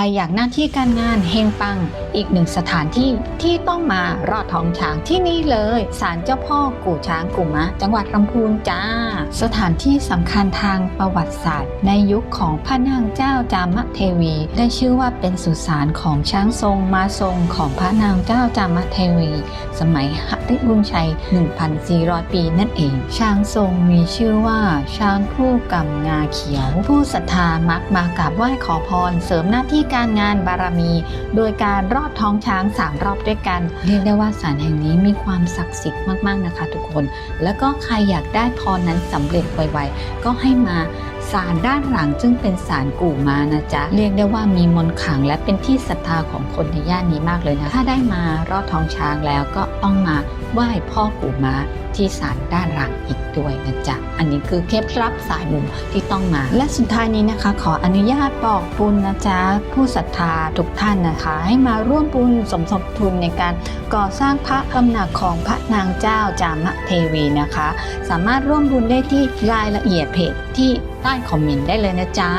รอยากหน้าที่การงานเฮงปัง อีกหนึ่งสถานที่ที่ต้องมารอดท้องช้างที่นี่เลยศาลเจ้าพ่อกู่ช้างกู่มะ จังหวัดลำพูนจ้า สถานที่สำคัญทางประวัติศาสตร์ ในยุคของพระนางเจ้าจามเทวี ได้ชื่อว่าเป็นสุสานของช้างทรงมาทรงของพระนางเจ้าจามเทวี สมัยหฤบุญชัย 1,400 ปีนั่นเอง ช้างทรงมีชื่อว่าช้างผู้กำงาเขียว ผู้ศรัทธามักมากราบไหว้ขอพร เสริมหน้าที่การงานบารมี โดยการรอดท้องช้าง3รอบด้วยกัน เรียกได้ว่าศาลแห่งนี้มีความศักดิ์สิทธิ์มากๆนะคะ ทุกคน แล้วก็ใครอยากได้พรนั้นสำเร็จไวๆก็ให้มาศาลด้านหลังซึ่งเป็นศาลกู่มานะจ๊ะ เรียกได้ว่ามีมนต์ขลังและเป็นที่ศรัทธาของคนในย่านนี้มากเลยนะ ถ้าได้มารอดท้องช้างแล้วก็ต้องมาไหว้พ่อกู่มาที่ศาลด้านหลังอีกด้วยนะจ๊ะ อันนี้คือเคล็ดลับสายบุญที่ต้องมา และสุดท้ายนี้นะคะ ขออนุญาตบอกบุญนะจ๊ะ ผู้ศรัทธาทุกท่านนะคะ ให้มาร่วมบุญสมทบทุนในการก่อสร้างพระตำหนักของพระนางเจ้าจามเทวีนะคะ สามารถร่วมบุญได้ที่รายละเอียดเพจที่ใต้คอมเมนต์ได้เลยนะจ๊ะ